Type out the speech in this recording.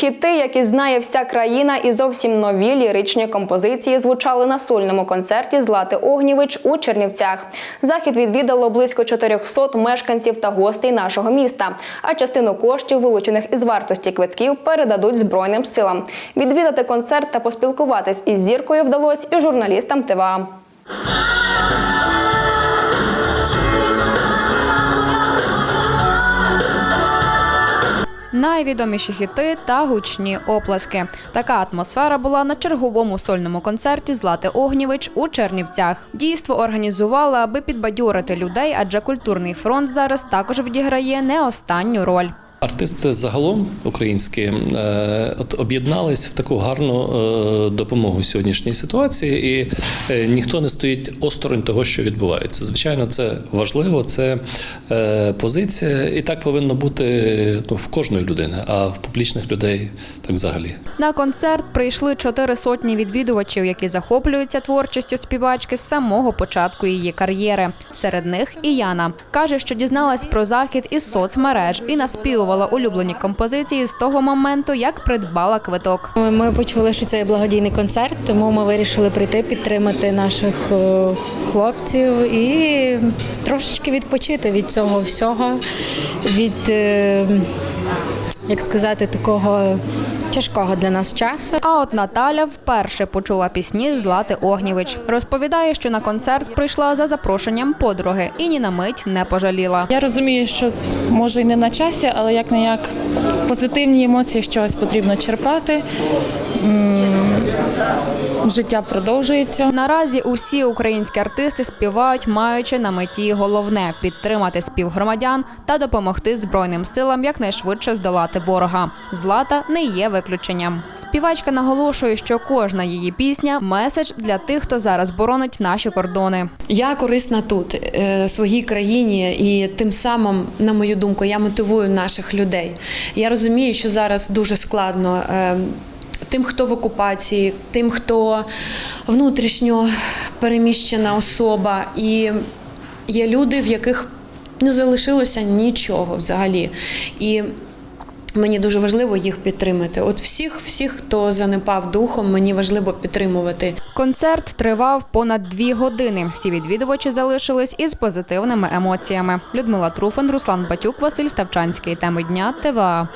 Хіти, які знає вся країна, і зовсім нові ліричні композиції звучали на сольному концерті Злати Огнєвич у Чернівцях. Захід відвідало близько 400 мешканців та гостей нашого міста. А частину коштів, вилучених із вартості квитків, передадуть Збройним силам. Відвідати концерт та поспілкуватись із зіркою вдалося і журналістам ТВА. Найвідоміші хіти та гучні оплески. Така атмосфера була на черговому сольному концерті Злати Огнівич у Чернівцях. Дійство організували, аби підбадьорити людей, адже культурний фронт зараз також відіграє не останню роль. Артисти загалом українські е, от об'єднались в таку гарну е, допомогу сьогоднішній ситуації, і е, ніхто не стоїть осторонь того, що відбувається. Звичайно, це важливо, це позиція, і так повинно бути ну, в кожної людини, а в публічних людей так взагалі. На концерт прийшли чотири сотні відвідувачів, які захоплюються творчістю співачки з самого початку її кар'єри. Серед них і Яна каже, що дізналась про захід із соцмереж і наспівувала улюблені композиції з того моменту, як придбала квиток. Ми почули, що це благодійний концерт, тому ми вирішили прийти підтримати наших е, хлопців і трошечки відпочити від цього всього, від, е, як сказати, такого тяжкого для нас часу. А от Наталя вперше почула пісні Злати Огнівич. Розповідає, що на концерт прийшла за запрошенням подруги і ні на мить не пожаліла. Я розумію, що може й не на часі, але як не як позитивні емоції з чогось потрібно черпати. Життя продовжується. Наразі усі українські артисти співають, маючи на меті головне підтримати співгромадян та допомогти збройним силам якнайшвидше здолати ворога. Злата не є виключенням. Співачка наголошує, що кожна її пісня меседж для тих, хто зараз боронить наші кордони. Я корисна тут, е, своїй країні, і тим самим, на мою думку, я мотивую наших людей. Я розумію, що зараз дуже складно. Тим, хто в окупації, тим, хто внутрішньо переміщена особа, і є люди, в яких не залишилося нічого взагалі. І мені дуже важливо їх підтримати. От всіх, всіх, хто занепав духом, мені важливо підтримувати. Концерт тривав понад дві години. Всі відвідувачі залишились із позитивними емоціями. Людмила Труфан, Руслан Батюк, Василь Ставчанський. Теми дня ТВА.